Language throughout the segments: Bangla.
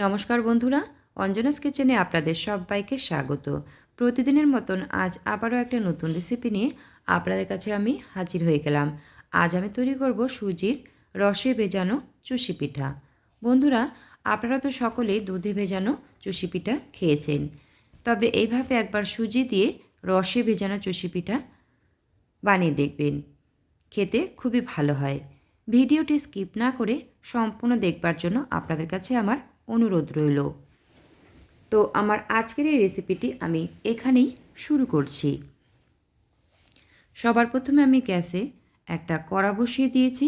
নমস্কার বন্ধুরা, অঞ্জনাস কিচেনে আপনাদের সবাইকে স্বাগত। প্রতিদিনের মতন আজ আবারও একটা নতুন রেসিপি নিয়ে আপনাদের কাছে আমি হাজির হয়ে গেলাম। আজ আমি তৈরি করব সুজির রসে ভেজানো চুষি পিঠা। বন্ধুরা, আপনারা তো সকলেই দুধে ভেজানো চুষি পিঠা খেয়েছেন। তবে এইভাবে একবার সুজি দিয়ে রসে ভেজানো চুষি পিঠা বানিয়ে দেখবেন। খেতে খুবই ভালো হয়। ভিডিওটি স্কিপ না করে সম্পূর্ণ দেখবার জন্য আপনাদের কাছে আমার অনুরোধ রইল। তো আমার আজকের এই রেসিপিটি আমি এখানেই শুরু করছি। সবার প্রথমে আমি গ্যাসে একটা কড়া বসিয়ে দিয়েছি।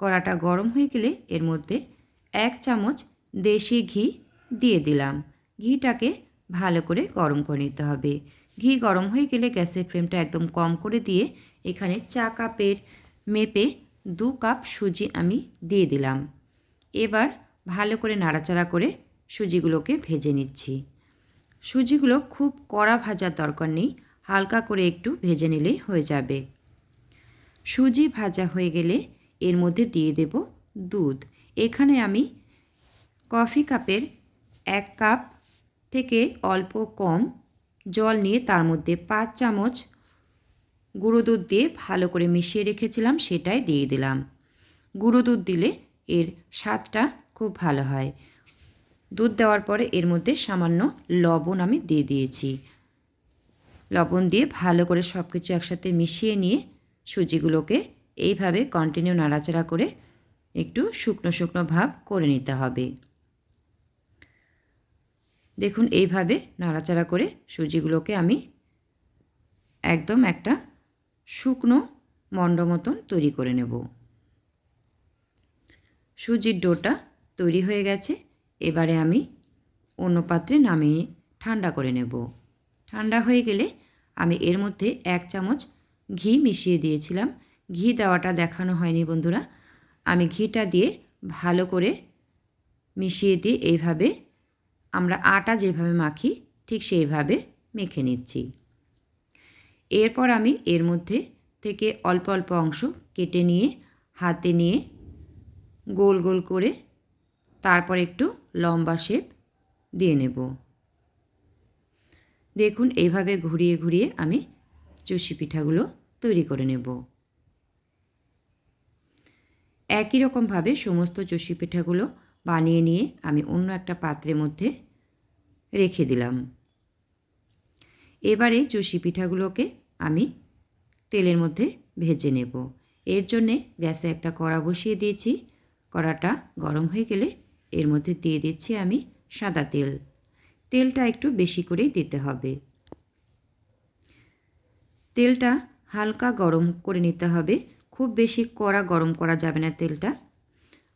কড়াটা গরম হয়ে গেলে এর মধ্যে এক চামচ দেশি ঘি দিয়ে দিলাম। ঘিটাকে ভালো করে গরম করে নিতে হবে। ঘি গরম হয়ে গেলে গ্যাসের ফ্লেমটা একদম কম করে দিয়ে এখানে চা কাপের মেপে দু কাপ সুজি আমি দিয়ে দিলাম। এবার ভালো করে নাড়াচাড়া করে সুজিগুলোকে ভেজে নিচ্ছি। সুজিগুলো খুব কড়া ভাজার দরকার নেই, হালকা করে একটু ভেজে নিলেই হয়ে যাবে। সুজি ভাজা হয়ে গেলে এর মধ্যে দিয়ে দেব দুধ। এখানে আমি কফি কাপের এক কাপ থেকে অল্প কম জল নিয়ে তার মধ্যে পাঁচ চামচ গুঁড়ো দুধ দিয়ে ভালো করে মিশিয়ে রেখেছিলাম, সেটাই দিয়ে দিলাম। গুঁড়ো দুধ দিলে এর স্বাদটা খুব ভালো হয়। দুধ দেওয়ার পরে এর মধ্যে সামান্য লবণ আমি দিয়ে দিয়েছি। লবণ দিয়ে ভালো করে সব কিছু একসাথে মিশিয়ে নিয়ে সুজিগুলোকে এইভাবে কন্টিনিউ নাড়াচাড়া করে একটু শুকনো শুকনো ভাব করে নিতে হবে। দেখুন, এইভাবে নাড়াচাড়া করে সুজিগুলোকে আমি একদম একটা শুকনো মণ্ড মতন তৈরি করে নেব। সুজির ডোটা তৈরি হয়ে গেছে। এবারে আমি অন্য পাত্রে নামিয়ে ঠান্ডা করে নেব। ঠান্ডা হয়ে গেলে আমি এর মধ্যে এক চামচ ঘি মিশিয়ে দিয়েছিলাম। ঘি দেওয়াটা দেখানো হয়নি বন্ধুরা। আমি ঘিটা দিয়ে ভালো করে মিশিয়ে দিয়ে এইভাবে আমরা আটা যেভাবে মাখি, ঠিক সেইভাবে মেখে নিচ্ছি। এরপর আমি এর মধ্যে থেকে অল্প অল্প অংশ কেটে নিয়ে, হাতে নিয়ে গোল গোল করে তারপর একটু লম্বা শেপ দিয়ে নেব। দেখুন, এইভাবে ঘুরিয়ে ঘুরিয়ে আমি চুষি পিঠাগুলো তৈরি করে নেব। একই রকমভাবে সমস্ত চষি পিঠাগুলো বানিয়ে নিয়ে আমি অন্য একটা পাত্রের মধ্যে রেখে দিলাম। এবারে চষি পিঠাগুলোকে আমি তেলের মধ্যে ভেজে নেব। এর জন্যে গ্যাসে একটা কড়া বসিয়ে দিয়েছি। কড়াটা গরম হয়ে গেলে এর মধ্যে দিয়ে দিচ্ছি আমি সাদা তেল। তেলটা একটু বেশি করেই দিতে হবে। তেলটা হালকা গরম করে নিতে হবে। খুব বেশি কড়া গরম করা যাবে না তেলটা।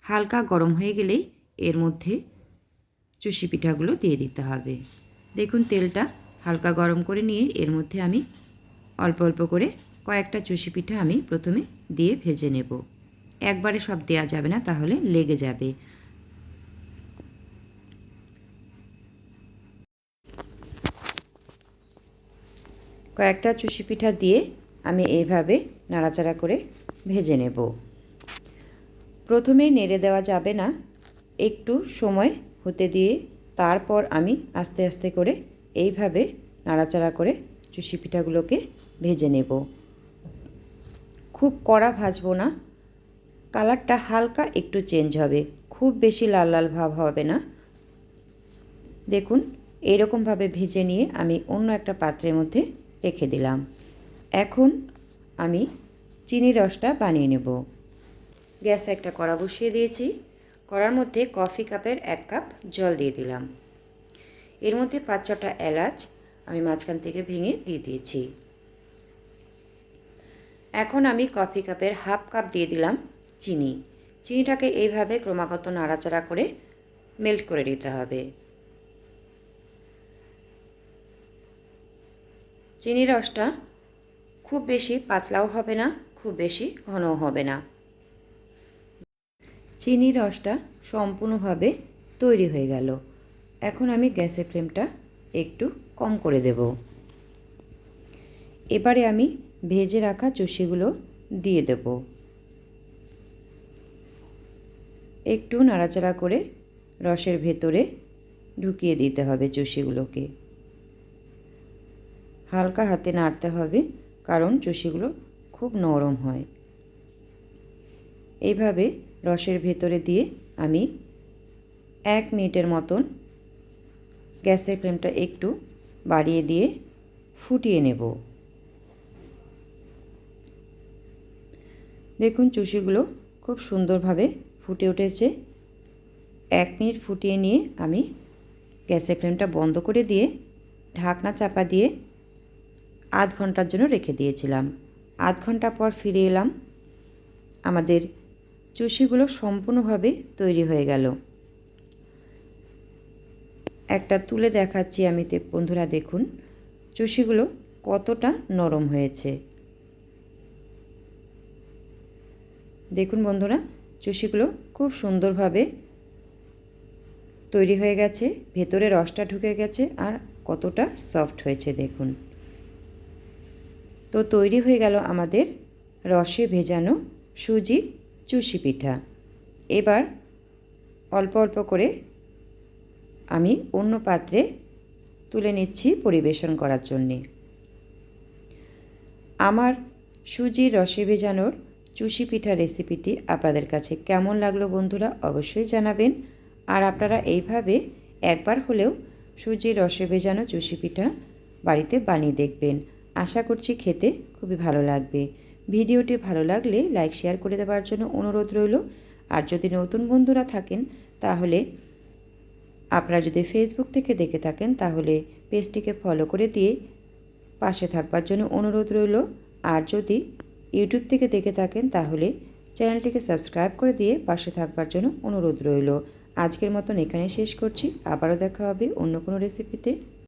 হালকা গরম হয়ে গেলেই এর মধ্যে চুষি পিঠাগুলো দিয়ে দিতে হবে। দেখুন, তেলটা হালকা গরম করে নিয়ে এর মধ্যে আমি অল্প অল্প করে কয়েকটা চুষি পিঠা আমি প্রথমে দিয়ে ভেজে নেব। একবারে সব দেওয়া যাবে না, তাহলে লেগে যাবে। কয়েকটা চুষি পিঠা দিয়ে আমি এইভাবে নাড়াচাড়া করে ভেজে নেব। প্রথমে নেড়ে দেওয়া যাবে না। একটু সময় হতে দিয়ে তারপর আমি আস্তে আস্তে করে এইভাবে নাড়াচাড়া করে চুষি পিঠাগুলোকে ভেজে নেব। খুব কড়া ভাজবো না। কালারটা হালকা একটু চেঞ্জ হবে। খুব বেশি লাল লাল ভাব হবে না। দেখুন, এরকমভাবে ভেজে নিয়ে আমি অন্য একটা পাত্রের মধ্যে রেখে দিলাম। এখন আমি চিনি রসটা বানিয়ে নেব। গ্যাসে একটা কড়া বসিয়ে দিয়েছি। কড়ার মধ্যে কফি কাপের এক কাপ জল দিয়ে দিলাম। এর মধ্যে পাঁচ ছটা এলাচ আমি মাঝখান থেকে ভেঙে দিয়ে দিয়েছি। এখন আমি কফি কাপের হাফ কাপ দিয়ে দিলাম চিনি। চিনিটাকে এইভাবে ক্রমাগত নাড়াচাড়া করে মেল্ট করে নিতে হবে। চিনি রসটা খুব বেশি পাতলাও হবে না, খুব বেশি ঘনও হবে না। চিনি রসটা সম্পূর্ণভাবে তৈরি হয়ে গেল। এখন আমি গ্যাসের ফ্লেমটা একটু কম করে দেব। এবারে আমি ভেজে রাখা চষিগুলো দিয়ে দেব। একটু নাড়াচাড়া করে রসের ভেতরে ঢুকিয়ে দিতে হবে চুষিগুলোকে। হালকা হাতে নাড়তে হবে, কারণ চুষিগুলো খুব নরম হয়। এইভাবে রসের ভেতরে দিয়ে আমি এক মিনিটের মতন গ্যাসের ফ্লেমটা একটু বাড়িয়ে দিয়ে ফুটিয়ে নেব। দেখুন চুষিগুলো খুব সুন্দরভাবে ফুটে উঠেছে। এক মিনিট ফুটিয়ে নিয়ে আমি গ্যাসের ফ্লেমটা বন্ধ করে দিয়ে ঢাকনা চাপা দিয়ে আধ ঘণ্টার জন্য রেখে দিয়েছিলাম। আধ ঘণ্টা পর ফিরে এলাম। আমাদের চুষিগুলো সম্পূর্ণভাবে তৈরি হয়ে গেল। একটা তুলে দেখাচ্ছি আমি বন্ধুরা দেখুন। চুষিগুলো কতটা নরম হয়েছে। দেখুন বন্ধুরা, চুষিগুলো খুব সুন্দরভাবে তৈরি হয়ে গেছে। ভেতরে রসটা ঢুকে গেছে আর কতটা সফট হয়েছে দেখুন। তো তৈরি হয়ে গেল আমাদের রসে ভেজানো সুজির চুষি পিঠা। এবার অল্প অল্প করে আমি অন্য পাত্রে তুলে নিচ্ছি পরিবেশন করার জন্যে। আমার সুজির রসে ভেজানোর চুষি পিঠা রেসিপিটি আপনাদের কাছে কেমন লাগল বন্ধুরা অবশ্যই জানাবেন। আর আপনারা এইভাবে একবার হলেও সুজির রসে ভেজানো চুষি পিঠা বাড়িতে বানিয়ে দেখবেন। আশা করছি খেতে খুবই ভালো লাগবে। ভিডিওটি ভালো লাগলে লাইক, শেয়ার করে দেওয়ার জন্য অনুরোধ রইল। আর যদি নতুন বন্ধুরা থাকেন, তাহলে আপনারা যদি ফেসবুক থেকে দেখে থাকেন, তাহলে পেজটিকে ফলো করে দিয়ে পাশে থাকবার জন্য অনুরোধ রইল। আর যদি ইউটিউব থেকে দেখে থাকেন, তাহলে চ্যানেলটিকে সাবস্ক্রাইব করে দিয়ে পাশে থাকবার জন্য অনুরোধ রইল। আজকের মতন এখানে শেষ করছি। আবারও দেখা হবে অন্য কোনো রেসিপিতে